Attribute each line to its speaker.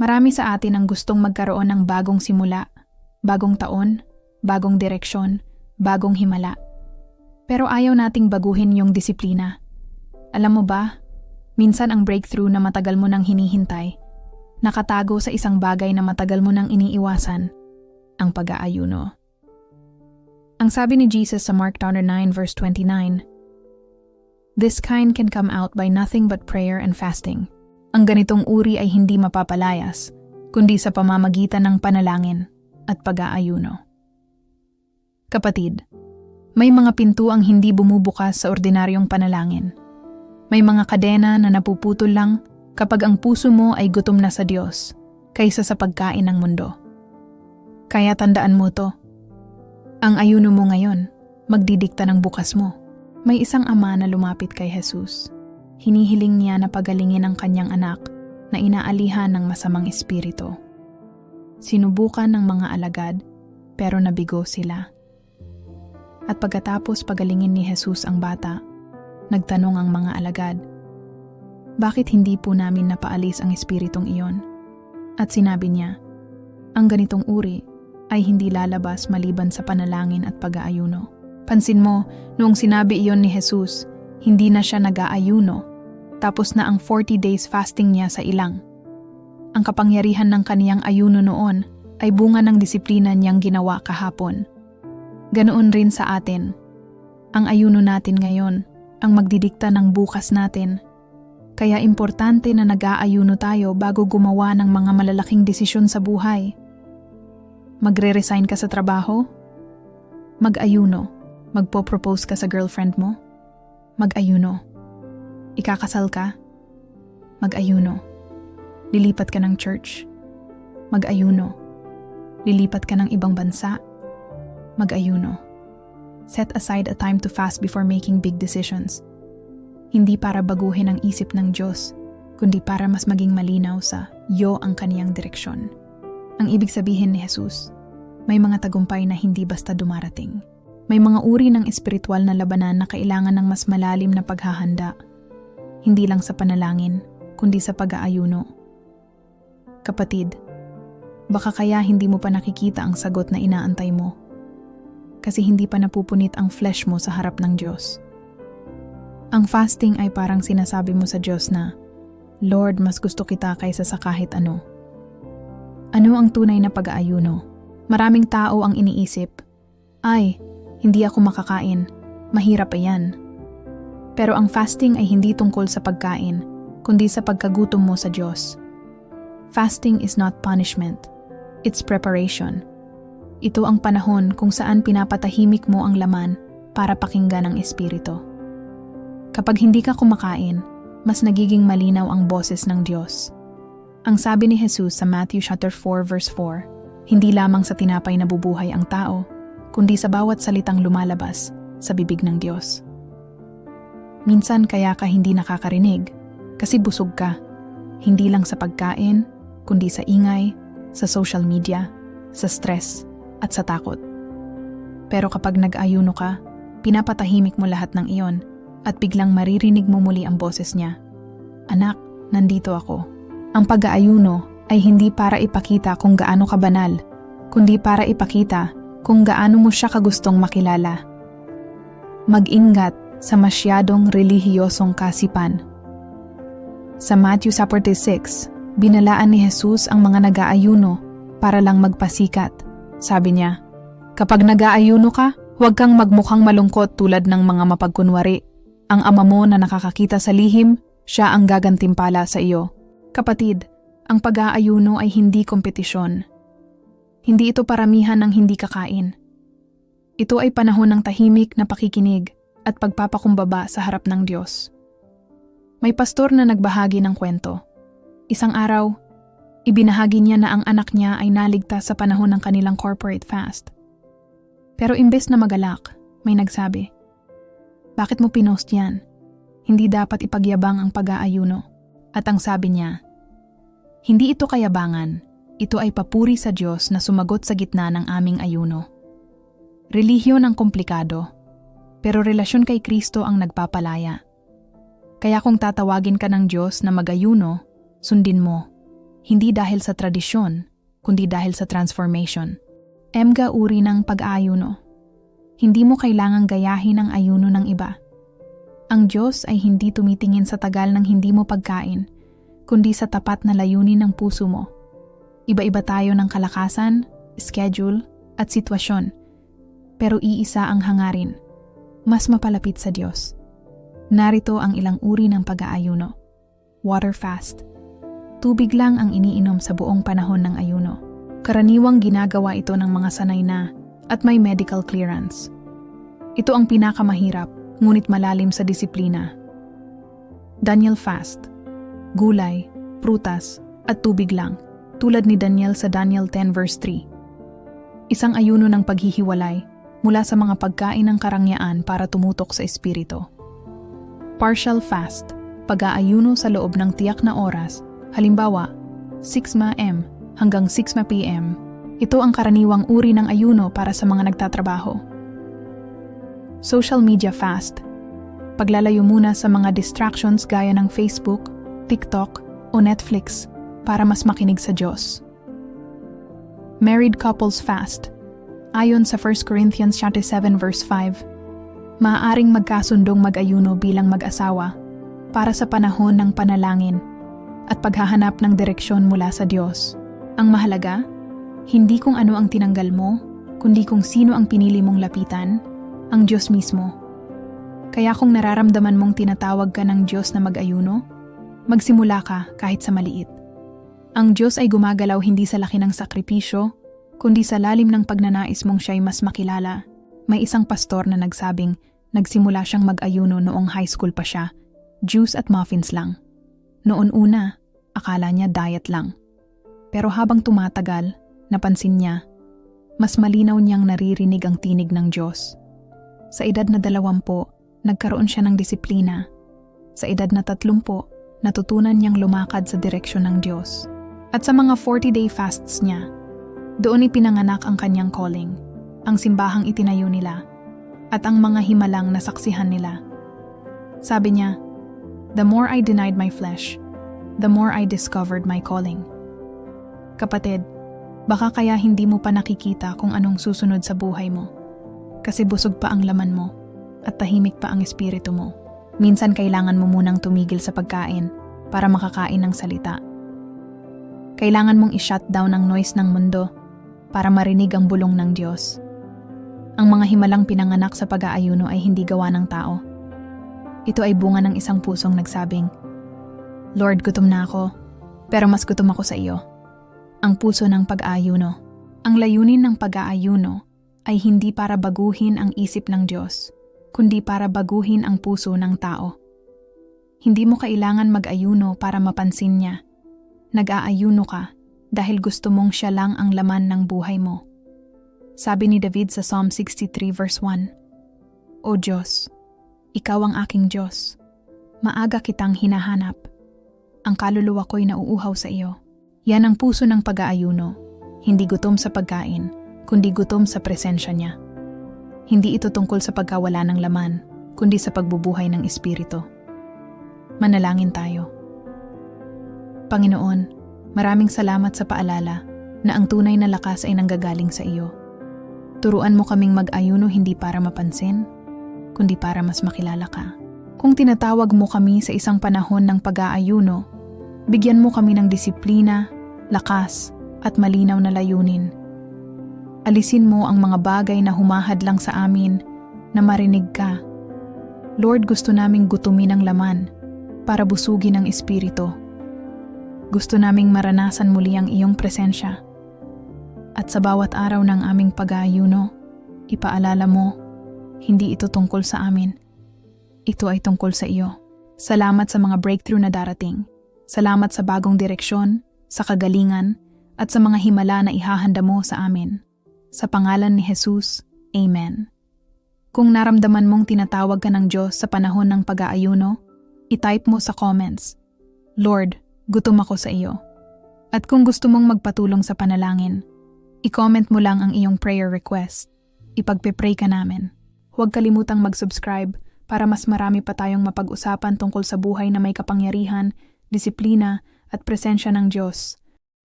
Speaker 1: Marami sa atin ang gustong magkaroon ng bagong simula, bagong taon, bagong direksyon, bagong himala. Pero ayaw nating baguhin yung disiplina. Alam mo ba, minsan ang breakthrough na matagal mo nang hinihintay, nakatago sa isang bagay na matagal mo nang iniiwasan, ang pag-aayuno. Ang sabi ni Jesus sa Mark 9 verse 29, This kind can come out by nothing but prayer and fasting. Ang ganitong uri ay hindi mapapalayas, kundi sa pamamagitan ng panalangin at pag-aayuno. Kapatid, may mga pinto ang hindi bumubukas sa ordinaryong panalangin. May mga kadena na napuputol lang kapag ang puso mo ay gutom na sa Diyos kaysa sa pagkain ng mundo. Kaya tandaan mo to. Ang ayuno mo ngayon, magdidikta ng bukas mo. May isang ama na lumapit kay Jesus. Hinihiling niya na pagalingin ang kanyang anak na inaalihan ng masamang espiritu. Sinubukan ng mga alagad pero nabigo sila. At pagkatapos pagalingin ni Jesus ang bata, nagtanong ang mga alagad, Bakit hindi po namin napaalis ang espiritong iyon? At sinabi niya, Ang ganitong uri ay hindi lalabas maliban sa panalangin at pag-aayuno. Pansin mo, noong sinabi iyon ni Jesus, hindi na siya nag-aayuno, tapos na ang 40 days fasting niya sa ilang. Ang kapangyarihan ng kaniyang ayuno noon ay bunga ng disiplina niyang ginawa kahapon. Ganoon rin sa atin. Ang ayuno natin ngayon ang magdidikta ng bukas natin. Kaya importante na nag-aayuno tayo bago gumawa ng mga malalaking desisyon sa buhay. Magre-resign ka sa trabaho? Mag-ayuno. Magpo-propose ka sa girlfriend mo? Mag-ayuno. Ikakasal ka? Mag-ayuno. Lilipat ka ng church? Mag-ayuno. Lilipat ka ng ibang bansa? mag-ayuno. Set aside a time to fast before making big decisions. Hindi para baguhin ang isip ng Diyos, kundi para mas maging malinaw sa yo ang kaniyang direksyon. Ang ibig sabihin ni Jesus, may mga tagumpay na hindi basta dumarating. May mga uri ng espiritual na labanan na kailangan ng mas malalim na paghahanda. Hindi lang sa panalangin, kundi sa pag-aayuno. Kapatid, baka kaya hindi mo pa nakikita ang sagot na inaantay mo kasi hindi pa napupunit ang flesh mo sa harap ng Diyos. Ang fasting ay parang sinasabi mo sa Diyos na, Lord, mas gusto kita kaysa sa kahit ano. Ano ang tunay na pag-aayuno? Maraming tao ang iniisip, ay, hindi ako makakain, mahirap pa yan. Pero ang fasting ay hindi tungkol sa pagkain, kundi sa pagkagutom mo sa Diyos. Fasting is not punishment, it's preparation. Ito ang panahon kung saan pinapatahimik mo ang laman para pakinggan ang espiritu. Kapag hindi ka kumakain, mas nagiging malinaw ang boses ng Diyos. Ang sabi ni Jesus sa Matthew chapter 4 verse 4, hindi lamang sa tinapay nabubuhay ang tao, kundi sa bawat salitang lumalabas sa bibig ng Diyos. Minsan kaya ka hindi nakakarinig kasi busog ka, hindi lang sa pagkain, kundi sa ingay, sa social media, sa stress, at sa takot. Pero kapag nag-ayuno ka, pinapatahimik mo lahat ng iyon at biglang maririnig mo muli ang boses niya. Anak, nandito ako. Ang pag-aayuno ay hindi para ipakita kung gaano ka banal, kundi para ipakita kung gaano mo siya kagustong makilala. Mag-ingat sa masyadong relihiyosong kasipan. Sa Matthew 46, binalaan ni Jesus ang mga nag-aayuno para lang magpasikat sabi niya, kapag nag-aayuno ka, huwag kang magmukhang malungkot tulad ng mga mapagkunwari. Ang ama mo na nakakakita sa lihim, siya ang gagantimpala sa iyo. Kapatid, ang pag-aayuno ay hindi kompetisyon. Hindi ito paramihan ng hindi kakain. Ito ay panahon ng tahimik na pakikinig at pagpapakumbaba sa harap ng Diyos. May pastor na nagbahagi ng kwento. Isang araw, Ibinahagi niya na ang anak niya ay naligtas sa panahon ng kanilang corporate fast. Pero imbes na magalak, may nagsabi, Bakit mo pinost yan? Hindi dapat ipagyabang ang pag-aayuno. At ang sabi niya, Hindi ito kayabangan, ito ay papuri sa Diyos na sumagot sa gitna ng aming ayuno. Relihiyon ang komplikado, pero relasyon kay Kristo ang nagpapalaya. Kaya kung tatawagin ka ng Diyos na magayuno, sundin mo Hindi dahil sa tradisyon, kundi dahil sa transformation. Emga uri ng pag-aayuno. Hindi mo kailangang gayahin ang ayuno ng iba. Ang Diyos ay hindi tumitingin sa tagal ng hindi mo pagkain, kundi sa tapat na layunin ng puso mo. Iba-iba tayo ng kalakasan, schedule, at sitwasyon. Pero iisa ang hangarin, mas mapalapit sa Diyos. Narito ang ilang uri ng pag-aayuno. Water fast. Tubig lang ang iniinom sa buong panahon ng ayuno. Karaniwang ginagawa ito ng mga sanay na at may medical clearance. Ito ang pinakamahirap ngunit malalim sa disiplina. Daniel fast. Gulay, prutas, at tubig lang, tulad ni Daniel sa Daniel 10 verse 3. Isang ayuno ng paghihiwalay mula sa mga pagkain ng karangyaan para tumutok sa espiritu. Partial fast, pag-aayuno sa loob ng tiyak na oras, halimbawa 6 m hanggang 6 p.m. Ito ang karaniwang uri ng ayuno para sa mga nagtatrabaho. Social media fast, paglalayo muna sa mga distractions gaya ng Facebook, TikTok o Netflix para mas makinig sa Diyos. Married couples fast, Ayon sa 1 Corinthians 7 verse 5, maaaring magkasundong mag-ayuno bilang mag-asawa para sa panahon ng panalangin at paghahanap ng direksyon mula sa Diyos. Ang mahalaga, hindi kung ano ang tinanggal mo, kundi kung sino ang pinili mong lapitan, ang Diyos mismo. Kaya kung nararamdaman mong tinatawag ka ng Diyos na mag-ayuno, magsimula ka kahit sa maliit. Ang Diyos ay gumagalaw hindi sa laki ng sakripisyo, kundi sa lalim ng pagnanais mong siya'y mas makilala. May isang pastor na nagsabing nagsimula siyang mag-ayuno noong high school pa siya, juice at muffins lang. Noon una, akala niya diet lang. Pero habang tumatagal, napansin niya, mas malinaw niyang naririnig ang tinig ng Diyos. Sa edad na dalawampo, nagkaroon siya ng disiplina. Sa edad na tatlumpo, natutunan niyang lumakad sa direksyon ng Diyos. At sa mga 40-day fasts niya, doon ipinanganak ang kanyang calling, ang simbahang itinayo nila, at ang mga himalang nasaksihan nila. Sabi niya, The more I denied my flesh, the more I discovered my calling. Kapatid, baka kaya hindi mo pa nakikita kung anong susunod sa buhay mo. Kasi busog pa ang laman mo at tahimik pa ang espiritu mo. Minsan kailangan mo munang tumigil sa pagkain para makakain ng salita. Kailangan mong i-shut down ang noise ng mundo para marinig ang bulong ng Diyos. Ang mga himalang pinanganak sa pag-aayuno ay hindi gawa ng tao. Ito ay bunga ng isang pusong nagsabing, Lord, gutom na ako, pero mas gutom ako sa iyo. Ang puso ng pag-aayuno. Ang layunin ng pag-aayuno ay hindi para baguhin ang isip ng Diyos, kundi para baguhin ang puso ng tao. Hindi mo kailangan mag-ayuno para mapansin niya. Nag-aayuno ka dahil gusto mong siya lang ang laman ng buhay mo. Sabi ni David sa Psalm 63 verse 1, O Diyos, Ikaw ang aking Diyos. Maaga kitang hinahanap. Ang kaluluwa ko'y nauuhaw sa iyo. Yan ang puso ng pag-aayuno, hindi gutom sa pagkain, kundi gutom sa presensya niya. Hindi ito tungkol sa pagkawala ng laman, kundi sa pagbubuhay ng Espiritu. Manalangin tayo. Panginoon, Maraming salamat sa paalala na ang tunay na lakas ay nanggagaling sa iyo. Turuan mo kaming mag-ayuno hindi para mapansin, kundi para mas makilala ka. Kung tinatawag mo kami sa isang panahon ng pag-aayuno, bigyan mo kami ng disiplina, lakas, at malinaw na layunin. Alisin mo ang mga bagay na humahad lang sa amin na marinig ka. Lord, gusto naming gutumin ang laman para busugin ang espiritu gusto naming maranasan muli ang iyong presensya. At sa bawat araw ng aming pag-aayuno, ipaalala mo, hindi ito tungkol sa amin. Ito ay tungkol sa iyo. Salamat sa mga breakthrough na darating. Salamat sa bagong direksyon, sa kagalingan, at sa mga himala na ihahanda mo sa amin. Sa pangalan ni Jesus, Amen. Kung naramdaman mong tinatawag ka ng Diyos sa panahon ng pag-aayuno, itype mo sa comments, Lord, gutom ako sa iyo. At kung gusto mong magpatulong sa panalangin, i-comment mo lang ang iyong prayer request. Ipagpe-pray ka namin. Huwag kalimutang mag-subscribe para mas marami pa tayong mapag-usapan tungkol sa buhay na may kapangyarihan, disiplina, at presensya ng Diyos.